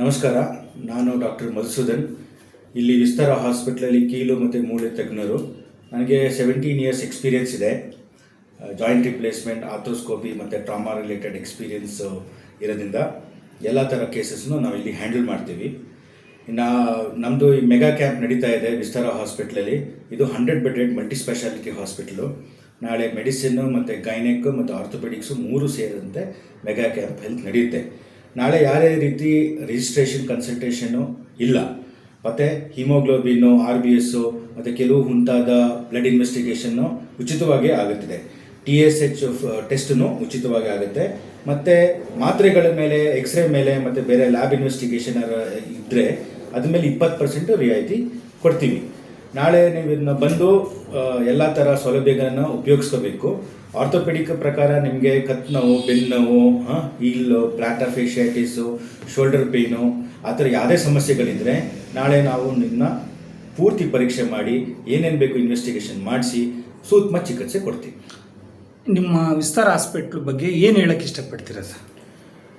ನಮಸ್ಕಾರ, ನಾನು ಡಾಕ್ಟರ್ ಮಧುಸೂದನ್. ಇಲ್ಲಿ ವಿಸ್ತಾರ ಹಾಸ್ಪಿಟ್ಲಲ್ಲಿ ಕೀಲು ಮತ್ತು ಮೂಳೆ ತಜ್ಞರು. ನನಗೆ ಸೆವೆಂಟೀನ್ ಇಯರ್ಸ್ ಎಕ್ಸ್ಪೀರಿಯನ್ಸ್ ಇದೆ. ಜಾಯಿಂಟ್ ರಿಪ್ಲೇಸ್ಮೆಂಟ್ ಆರ್ಥೋಸ್ಕೋಪಿ ಮತ್ತು ಟ್ರಾಮಾ ರಿಲೇಟೆಡ್ ಎಕ್ಸ್ಪೀರಿಯನ್ಸ್ ಇರೋದ್ರಿಂದ ಎಲ್ಲ ಥರ ಕೇಸಸ್ನು ನಾವು ಇಲ್ಲಿ ಹ್ಯಾಂಡಲ್ ಮಾಡ್ತೀವಿ. ಇನ್ನು ನಮ್ಮದು ಈ ಮೆಗಾ ಕ್ಯಾಂಪ್ ನಡೀತಾ ಇದೆ ವಿಸ್ತಾರ ಹಾಸ್ಪಿಟ್ಲಲ್ಲಿ. ಇದು hundred bedded multi speciality hospital ನಾಳೆ ಮೆಡಿಸಿನ್ನು ಮತ್ತು ಗೈನೆಕ್ ಮತ್ತು ಆರ್ಥೋಪೆಡಿಕ್ಸು ಮೂರು ಸೇರಿದಂತೆ ಮೆಗಾ ಕ್ಯಾಂಪ್ ಹೆಲ್ತ್ ನಡೆಯುತ್ತೆ. ನಾಳೆ ಯಾರೇ ರೀತಿ ರಿಜಿಸ್ಟ್ರೇಷನ್ ಕನ್ಸಲ್ಟೇಷನ್ನು ಇಲ್ಲ. ಮತ್ತು ಹಿಮೋಗ್ಲೋಬಿನ್ನು ಆರ್ ಬಿ ಎಸ್ಸು ಮತ್ತು ಕೆಲವು ಮುಂತಾದ ಬ್ಲಡ್ ಇನ್ವೆಸ್ಟಿಗೇಷನ್ನು ಉಚಿತವಾಗಿ ಆಗುತ್ತಿದೆ. ಟಿ ಎಸ್ ಎಚ್ ಟೆಸ್ಟನ್ನು ಉಚಿತವಾಗಿ ಆಗುತ್ತೆ. ಮತ್ತು ಮಾತ್ರೆಗಳ ಮೇಲೆ ಎಕ್ಸ್ರೇ ಮೇಲೆ, ಮತ್ತು ಬೇರೆ ಲ್ಯಾಬ್ ಇನ್ವೆಸ್ಟಿಗೇಷನ್ ಇದ್ದರೆ ಅದ್ರ ಮೇಲೆ ಇಪ್ಪತ್ತು ಪರ್ಸೆಂಟ್ ರಿಯಾಯಿತಿ ಕೊಡ್ತೀವಿ. ನಾಳೆ ನೀವು ಇದನ್ನ ಬಂದು ಎಲ್ಲ ಥರ ಸೌಲಭ್ಯಗಳನ್ನು ಉಪಯೋಗಿಸ್ಕೋಬೇಕು. ಆರ್ಥೋಪೆಡಿಕ್ ಪ್ರಕಾರ ನಿಮಗೆ ಕತ್ ನೋವು ಬೆನ್ನು ನೋವು heel plantar fasciitis shoulder pain ಆ ಥರ ಯಾವುದೇ ಸಮಸ್ಯೆಗಳಿದ್ದರೆ ನಾಳೆ ನಾವು ನಿನ್ನ ಪೂರ್ತಿ ಪರೀಕ್ಷೆ ಮಾಡಿ ಏನೇನು ಬೇಕು ಇನ್ವೆಸ್ಟಿಗೇಷನ್ ಮಾಡಿಸಿ ಸೂತ್ಮ ಚಿಕಿತ್ಸೆ ಕೊಡ್ತೀವಿ. ನಿಮ್ಮ ವಿಸ್ತಾರ ಹಾಸ್ಪಿಟ್ಲ್ ಬಗ್ಗೆ ಏನು ಹೇಳಕ್ಕೆ ಇಷ್ಟಪಡ್ತೀರಾ ಸರ್?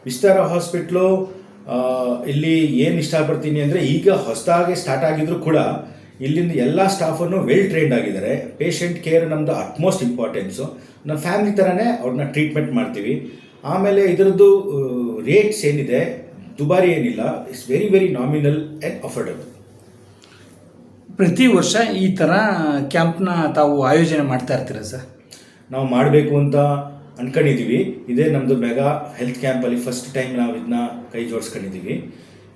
ವಿಸ್ತಾರ ಹಾಸ್ಪಿಟ್ಲು ಇಲ್ಲಿ ಏನು ಇಷ್ಟಪಡ್ತೀನಿ ಅಂದರೆ ಈಗ ಹೊಸದಾಗಿ ಸ್ಟಾರ್ಟ್ ಆಗಿದ್ರು ಕೂಡ ಇಲ್ಲಿಂದ ಎಲ್ಲ ಸ್ಟಾಫನ್ನು ವೆಲ್ ಟ್ರೈನ್ಡ್ ಆಗಿದ್ದಾರೆ. ಪೇಷಂಟ್ ಕೇರ್ ನಮ್ಮದು ಅಟ್ಮೋಸ್ಟ್ ಇಂಪಾರ್ಟೆನ್ಸು ನಮ್ಮ ಫ್ಯಾಮಿಲಿ ಥರನೇ ಅವ್ರನ್ನ ಟ್ರೀಟ್ಮೆಂಟ್ ಮಾಡ್ತೀವಿ. ಆಮೇಲೆ ಇದರದ್ದು ರೇಟ್ಸ್ ಏನಿದೆ? ದುಬಾರಿ ಏನಿಲ್ಲ. It's very very nominal and affordable ಪ್ರತಿ ವರ್ಷ ಈ ಥರ ಕ್ಯಾಂಪ್ನ ತಾವು ಆಯೋಜನೆ ಮಾಡ್ತಾ ಇರ್ತೀರ ಸರ್? ನಾವು ಮಾಡಬೇಕು ಅಂತ ಅನ್ಕೊಂಡಿದ್ದೀವಿ ಇದೇ ನಮ್ಮದು ಮೆಗಾ ಹೆಲ್ತ್ ಕ್ಯಾಂಪಲ್ಲಿ ಫಸ್ಟ್ ಟೈಮ್ ನಾವು ಇದನ್ನ ಕೈ ಜೋಡಿಸ್ಕೊಂಡಿದ್ದೀವಿ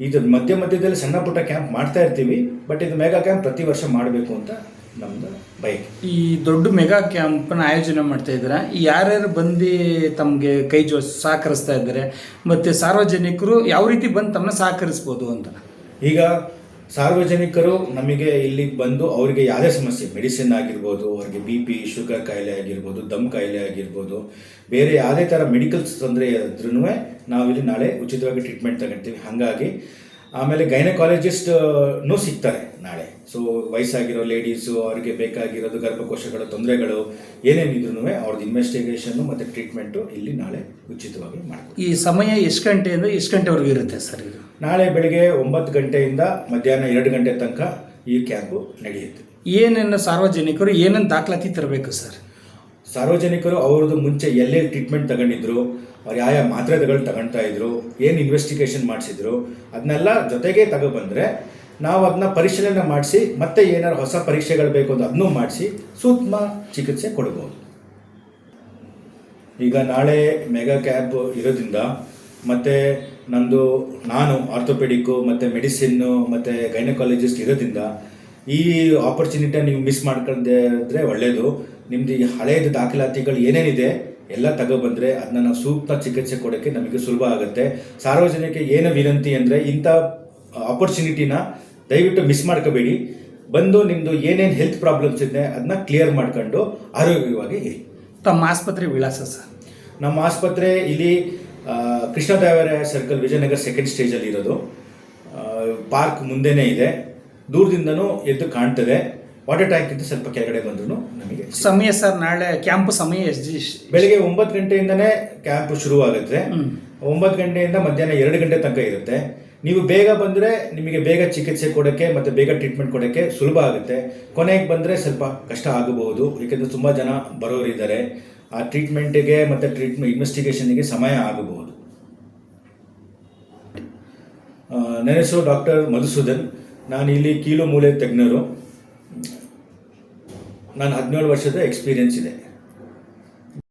ಇದು ಮಧ್ಯ ಮಧ್ಯದಲ್ಲಿ ಸಣ್ಣ ಪುಟ್ಟ ಕ್ಯಾಂಪ್ ಮಾಡ್ತಾ ಇರ್ತೀವಿ ಬಟ್ ಇದು ಮೆಗಾ ಕ್ಯಾಂಪ್ ಪ್ರತಿ ವರ್ಷ ಮಾಡಬೇಕು ಅಂತ ನಮ್ದು ಬೈಕ್ ಈ ದೊಡ್ಡ ಮೆಗಾ ಕ್ಯಾಂಪ್ನ ಆಯೋಜನೆ ಮಾಡ್ತಾ ಇದ್ದೀರಾ? ಯಾರ್ಯಾರು ಬಂದು ತಮಗೆ ಕೈ ಜೋ ಸಹಕರಿಸ್ತಾ ಇದ್ದಾರೆ ಮತ್ತು ಸಾರ್ವಜನಿಕರು ಯಾವ ರೀತಿ ಬಂದು ತಮ್ಮನ್ನ ಸಹಕರಿಸ್ಬೋದು ಅಂತ? ಈಗ ಸಾರ್ವಜನಿಕರು ನಮಗೆ ಇಲ್ಲಿಗೆ ಬಂದು ಅವರಿಗೆ ಯಾವುದೇ ಸಮಸ್ಯೆ, ಮೆಡಿಸಿನ್ ಆಗಿರ್ಬೋದು, ಅವರಿಗೆ ಬಿ ಪಿ, ಶುಗರ್ ಕಾಯಿಲೆ ಆಗಿರ್ಬೋದು, ದಮ್ ಕಾಯಿಲೆ ಆಗಿರ್ಬೋದು, ಬೇರೆ ಯಾವುದೇ ಥರ ಮೆಡಿಕಲ್ಸ್ ತೊಂದರೆ ಇದ್ರೂ ನಾವಿಲ್ಲಿ ನಾಳೆ ಉಚಿತವಾಗಿ ಟ್ರೀಟ್ಮೆಂಟ್ ತಗೊಳ್ತೀವಿ. ಹಾಗಾಗಿ ಆಮೇಲೆ ಗೈನಕಾಲಜಿಸ್ಟ್ನೂ ಸಿಗ್ತಾರೆ ನಾಳೆ. ಸೊ ವಯಸ್ಸಾಗಿರೋ ಲೇಡೀಸು ಅವ್ರಿಗೆ ಬೇಕಾಗಿರೋದು ಗರ್ಭಕೋಶಗಳ ತೊಂದರೆಗಳು ಏನೇನಿದ್ರು ಅವ್ರದ್ದು ಇನ್ವೆಸ್ಟಿಗೇಷನ್ನು ಮತ್ತು ಟ್ರೀಟ್ಮೆಂಟು ಇಲ್ಲಿ ನಾಳೆ ಉಚಿತವಾಗಿ ಮಾಡ್ತೀವಿ ಈ ಸಮಯ ಎಷ್ಟು ಗಂಟೆಯಿಂದ ಎಷ್ಟು ಗಂಟೆವರೆಗೂ ಇರುತ್ತೆ ಸರ್ ಇದು? ನಾಳೆ ಬೆಳಗ್ಗೆ ಒಂಬತ್ತು ಗಂಟೆಯಿಂದ ಮಧ್ಯಾಹ್ನ ಎರಡು ಗಂಟೆ ತನಕ ಈ ಕ್ಯಾಂಪು ನಡೆಯುತ್ತೆ. ಏನೇನು ಸಾರ್ವಜನಿಕರು ಏನೇನು ದಾಖಲಾತಿ ತರಬೇಕು ಸರ್? ಸಾರ್ವಜನಿಕರು ಅವ್ರದ್ದು ಮುಂಚೆ ಎಲ್ಲೆಲ್ಲಿ ಟ್ರೀಟ್ಮೆಂಟ್ ತಗೊಂಡಿದ್ರು ಅವ್ರು ಯಾವ ಯಾವ ಮಾತ್ರೆಗಳು ತಗೊಳ್ತಾ ಇದ್ರು ಏನು ಇನ್ವೆಸ್ಟಿಗೇಷನ್ ಮಾಡಿಸಿದ್ರು ಅದನ್ನೆಲ್ಲ ಜೊತೆಗೆ ತಗೊಬಂದರೆ ನಾವು ಅದನ್ನ ಪರಿಶೀಲನೆ ಮಾಡಿಸಿ, ಮತ್ತೆ ಏನಾದ್ರು ಹೊಸ ಪರೀಕ್ಷೆಗಳು ಬೇಕು ಅಂತ ಅದನ್ನೂ ಮಾಡಿಸಿ ಸೂಕ್ಷ್ಮ ಚಿಕಿತ್ಸೆ ಕೊಡ್ಬೋದು. ಈಗ ನಾಳೆ ಮೆಗಾ ಕ್ಯಾಬ್ ಇರೋದ್ರಿಂದ ಮತ್ತು ನಂದು ನಾನು ಆರ್ಥೋಪೆಡಿಕ್ಕು, ಮತ್ತು ಮೆಡಿಸಿನ್ನು, ಮತ್ತು ಗೈನಕಾಲಜಿಸ್ಟ್ ಇರೋದ್ರಿಂದ ಈ ಆಪರ್ಚುನಿಟಿ ನೀವು ಮಿಸ್ ಮಾಡ್ಕೊಂಡೆ ಇದ್ದರೆ ಒಳ್ಳೆಯದು ನಿಮ್ಮದು ಈ ಹಳೆಯದು ದಾಖಲಾತಿಗಳು ಏನೇನಿದೆ ಎಲ್ಲ ತಗೊಬಂದರೆ ಅದನ್ನ ನಾವು ಸೂಕ್ತ ಚಿಕಿತ್ಸೆ ಕೊಡೋಕ್ಕೆ ನಮಗೆ ಸುಲಭ ಆಗುತ್ತೆ. ಸಾರ್ವಜನಿಕ ಏನು ವಿನಂತಿ ಅಂದರೆ ಇಂಥ ಆಪರ್ಚುನಿಟಿನ ದಯವಿಟ್ಟು ಮಿಸ್ ಮಾಡ್ಕೋಬೇಡಿ. ಬಂದು ನಿಮ್ಮದು ಏನೇನು ಹೆಲ್ತ್ ಪ್ರಾಬ್ಲಮ್ಸ್ ಇದೆ ಅದನ್ನ ಕ್ಲಿಯರ್ ಮಾಡ್ಕೊಂಡು ಆರೋಗ್ಯವಾಗಿ ಇರಿ. ತಮ್ಮ ಆಸ್ಪತ್ರೆ ವಿಳಾಸ ಸರ್. ನಮ್ಮ ಆಸ್ಪತ್ರೆ ಇಲ್ಲಿ ಕೃಷ್ಣ ಕೃಷ್ಣದೇವರಾಯ ಸರ್ಕಲ್ ವಿಜಯನಗರ ಸೆಕೆಂಡ್ ಸ್ಟೇಜಲ್ಲಿ ಇರೋದು. ಪಾರ್ಕ್ ಮುಂದೆನೇ ಇದೆ. ದೂರದಿಂದನೂ ಎದ್ದು ಕಾಣ್ತದೆ. ವಾಟರ್ ಟ್ಯಾಂಕಿಂದ ಸ್ವಲ್ಪ ಕೆಳಗಡೆ ಬಂದ್ರು ನಮಗೆ. ಸಮಯ ಸರ್ ನಾಳೆ ಕ್ಯಾಂಪ್ ಸಮಯ ಎಷ್ಟು ಬೆಳಿಗ್ಗೆ ಒಂಬತ್ತು ಗಂಟೆಯಿಂದನೇ ಕ್ಯಾಂಪ್ ಶುರುವಾಗುತ್ತೆ. ಆಗುತ್ತೆ ಒಂಬತ್ತು ಗಂಟೆಯಿಂದ ಮಧ್ಯಾಹ್ನ ಎರಡು ಗಂಟೆ ತನಕ ಇರುತ್ತೆ. ನೀವು ಬೇಗ ಬಂದರೆ ನಿಮಗೆ ಬೇಗ ಚಿಕಿತ್ಸೆ ಕೊಡೋಕ್ಕೆ ಮತ್ತು ಬೇಗ ಟ್ರೀಟ್ಮೆಂಟ್ ಕೊಡೋಕ್ಕೆ ಸುಲಭ ಆಗುತ್ತೆ. ಕೊನೆಗೆ ಬಂದರೆ ಸ್ವಲ್ಪ ಕಷ್ಟ ಆಗಬಹುದು. ಏಕೆಂದರೆ ತುಂಬ ಜನ ಬರೋರಿದ್ದಾರೆ ಆ ಟ್ರೀಟ್ಮೆಂಟಿಗೆ ಮತ್ತು ಟ್ರೀಟ್ಮೆಂಟ್ ಇನ್ವೆಸ್ಟಿಗೇಷನ್ಗೆ ಸಮಯ ಆಗಬಹುದು. ನನ್ನ ಹೆಸರು ಡಾಕ್ಟರ್ ಮಧುಸೂದನ್. ನಾನು ಇಲ್ಲಿ ಕೀಲು ಮೂಳೆ ತಜ್ಞರು. ನಾನು ಹದಿನೇಳು ವರ್ಷದ ಎಕ್ಸ್ಪೀರಿಯನ್ಸ್ ಇದೆ.